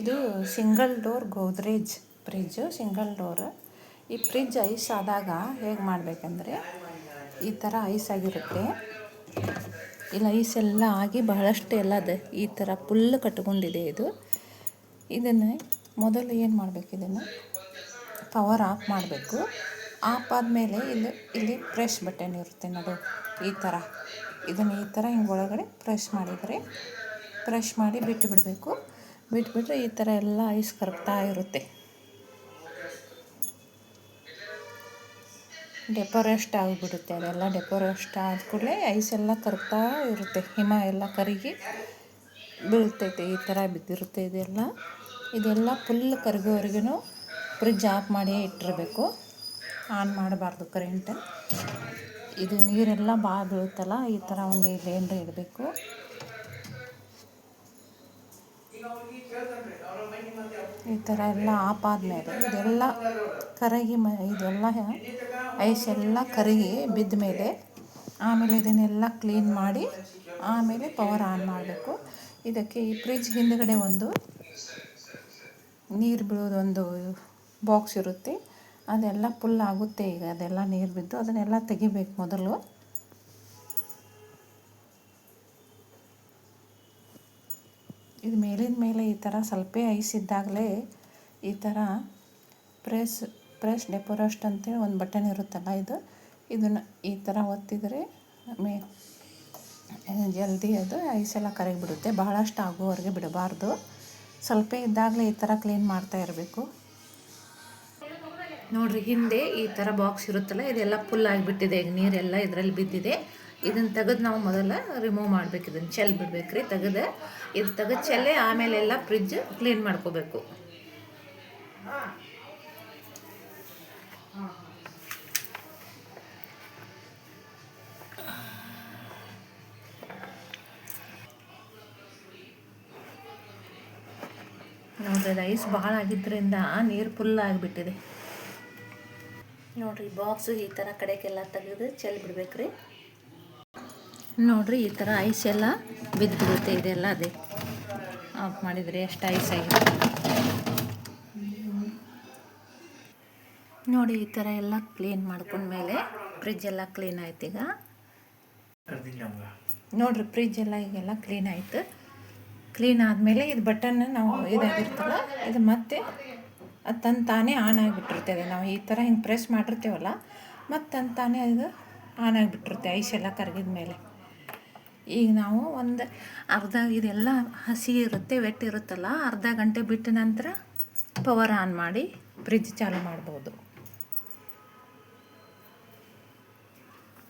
ಇದು single door Godrej fridge single door ಈ fridge ice ಆದಾಗ ಹೇಗೆ ಮಾಡಬೇಕಂದ್ರೆ ಈ ಥರ ಐಸ್ ಆಗಿರುತ್ತೆ. ಇಲ್ಲಿ ಐಸ್ ಎಲ್ಲ ಆಗಿ ಬಹಳಷ್ಟು ಎಲ್ಲ ಅದ ಈ ಥರ ಫುಲ್ ಕಟ್ಕೊಂಡಿದೆ ಇದು. ಇದನ್ನು ಮೊದಲು ಏನು ಮಾಡಬೇಕು ಇದನ್ನು? ಪವರ್ ಆಫ್ ಮಾಡಬೇಕು. ಆಫ್ ಆದಮೇಲೆ ಇಲ್ಲಿ ಇಲ್ಲಿ ಪ್ರೆಶ್ ಬಟನ್ ಇರುತ್ತೆ ನೋಡು. ಈ ಥರ ಇದನ್ನು ಈ ಥರ ಹಿಂಗೆ ಒಳಗಡೆ ಪ್ರೆಶ್ ಮಾಡಿದರೆ ಪ್ರೆಶ್ ಮಾಡಿ ಬಿಟ್ಟು ಬಿಡಬೇಕು. ಬಿಟ್ಬಿಟ್ರೆ ಈ ಥರ ಎಲ್ಲ ಐಸ್ ಕರಗ್ತಾ ಇರುತ್ತೆ. ಡೆಕೋರೇಸ್ಟ್ ಆಗಿಬಿಡುತ್ತೆ, ಅದೆಲ್ಲ ಡೆಕೋರೇಸ್ಟ್ ಆದ ಕೂಡಲೇ ಐಸ್ ಎಲ್ಲ ಕರಗ್ತಾ ಇರುತ್ತೆ. ಹಿಮ ಎಲ್ಲ ಕರಗಿ ಬೀಳ್ತೈತೆ, ಈ ಥರ ಬಿದ್ದಿರುತ್ತೆ ಇದೆಲ್ಲ. ಇದೆಲ್ಲ ಫುಲ್ ಕರಗೋವರೆಗೂ ಫ್ರಿಡ್ಜ್ ಆಫ್ ಮಾಡಿ ಇಟ್ಟಿರಬೇಕು. ಆನ್ ಮಾಡಬಾರ್ದು ಕರೆಂಟ್ ಇದು ನೀರೆಲ್ಲ ಭಾಳ ಬೀಳುತ್ತಲ್ಲ, ಈ ಥರ ಒಂದು ಏನರ ಇಡಬೇಕು. ಈ ಥರ ಎಲ್ಲ ಆಪ್ ಆದಮೇಲೆ ಇದೆಲ್ಲ ಕರಗಿ ಮ ಇದೆಲ್ಲ ಐಸ್ ಎಲ್ಲ ಕರಗಿ ಬಿದ್ದ ಮೇಲೆ ಆಮೇಲೆ ಇದನ್ನೆಲ್ಲ ಕ್ಲೀನ್ ಮಾಡಿ ಆಮೇಲೆ ಪವರ್ ಆನ್ ಮಾಡಬೇಕು. ಇದಕ್ಕೆ ಈ ಫ್ರಿಜ್ ಹಿಂದುಗಡೆ ಒಂದು ನೀರು ಬೀಳೋದೊಂದು ಬಾಕ್ಸ್ ಇರುತ್ತೆ. ಅದೆಲ್ಲ ಫುಲ್ ಆಗುತ್ತೆ ಈಗ ಅದೆಲ್ಲ ನೀರು ಬಿದ್ದು ಅದನ್ನೆಲ್ಲ ತೆಗಿಬೇಕು ಮೊದಲು. ಇದು ಮೇಲಿನ ಮೇಲೆ ಈ ಥರ ಸ್ವಲ್ಪ ಐಸ್ ಇದ್ದಾಗಲೇ ಈ ಥರ ಪ್ರೆಸ್ ಪ್ರೆಸ್ ಡೆಪೋರಸ್ಟ್ ಅಂತೇಳಿ ಒಂದು ಬಟನ್ ಇರುತ್ತಲ್ಲ ಇದು, ಇದನ್ನು ಈ ಥರ ಒತ್ತಿದರೆ ಮೇ, ಜಲ್ದಿ ಅದು ಐಸ್ ಎಲ್ಲ ಕರಗಿಬಿಡುತ್ತೆ. ಬಹಳಷ್ಟು ಆಗುವವರೆಗೆ ಬಿಡಬಾರ್ದು. ಸ್ವಲ್ಪ ಇದ್ದಾಗಲೇ ಈ ಥರ ಕ್ಲೀನ್ ಮಾಡ್ತಾ ಇರಬೇಕು. ನೋಡಿರಿ ಹಿಂದೆ ಈ ಥರ ಬಾಕ್ಸ್ ಇರುತ್ತಲ್ಲ, ಇದೆಲ್ಲ ಫುಲ್ ಆಗಿಬಿಟ್ಟಿದೆ ಈಗ ನೀರೆಲ್ಲ ಇದರಲ್ಲಿ ಬಿದ್ದಿದೆ. ಇದನ್ನು ತೆಗೆದು ನಾವು ಮೊದಲ ರಿಮೂವ್ ಮಾಡ್ಬೇಕು. ಇದನ್ನು ಚೆಲ್ ಬಿಡ್ಬೇಕು ರೀ ತೆಗೆದು. ಇದು ತೆಗೆದು ಆಮೇಲೆ ಆಮೇಲೆಲ್ಲ ಫ್ರಿಜ್ ಕ್ಲೀನ್ ಮಾಡ್ಕೋಬೇಕು. ನೋಡ್ರಿ ರೈಸ್ ಭಾಳ ಆಗಿದ್ದರಿಂದ ನೀರು ಫುಲ್ ಆಗಿಬಿಟ್ಟಿದೆ. ನೋಡಿರಿ ಬಾಕ್ಸು ಈ ಥರ ಕಡೆಗೆಲ್ಲ ತೆಗೆದು ಚೆಲ್ ಬಿಡ್ಬೇಕ್ರಿ. ನೋಡಿರಿ, ಈ ಥರ ಐಸ್ ಎಲ್ಲ ಬಿದ್ದುಬಿಡುತ್ತೆ. ಇದೆಲ್ಲ ಅದೇ. ಆಫ್ ಮಾಡಿದರೆ ಎಷ್ಟು ಐಸ್ ಆಗಿದೆ ನೋಡಿ, ಈ ಥರ ಎಲ್ಲ ಕ್ಲೀನ್ ಮಾಡ್ಕೊಂಡ್ಮೇಲೆ ಫ್ರಿಜ್ ಎಲ್ಲ ಕ್ಲೀನ್ ಆಯ್ತು ಈಗ. ನೋಡಿರಿ, ಫ್ರಿಜ್ ಎಲ್ಲ ಈಗೆಲ್ಲ ಕ್ಲೀನ್ ಆಯಿತು. ಕ್ಲೀನ್ ಆದಮೇಲೆ ಇದು ಬಟನ್ ನಾವು ಇದಾಗಿರ್ತಲ್ಲ ಇದು ಮತ್ತೆ ಅದು ತನ್ನ ತಾನೇ ಆನ್ ಆಗಿಬಿಟ್ಟಿರ್ತದೆ. ನಾವು ಈ ಥರ ಹಿಂಗೆ ಪ್ರೆಸ್ ಮಾಡಿರ್ತೀವಲ್ಲ ಮತ್ತು ತನ್ನ ತಾನೇ ಅದು ಆನ್ ಆಗಿಬಿಟ್ಟಿರುತ್ತೆ, ಐಸ್ ಎಲ್ಲ ಕರಗಿದ ಮೇಲೆ ಈಗ ನಾವು ಒಂದು ಅರ್ಧ ಇದೆಲ್ಲ ಹಸಿ ಇರುತ್ತೆ, ವೆಟ್ ಇರುತ್ತಲ್ಲ, ಅರ್ಧ ಗಂಟೆ ಬಿಟ್ಟ ನಂತರ ಪವರ್ ಆನ್ ಮಾಡಿ ಫ್ರಿಜ್ ಚಾಲೂ ಮಾಡ್ಬೋದು.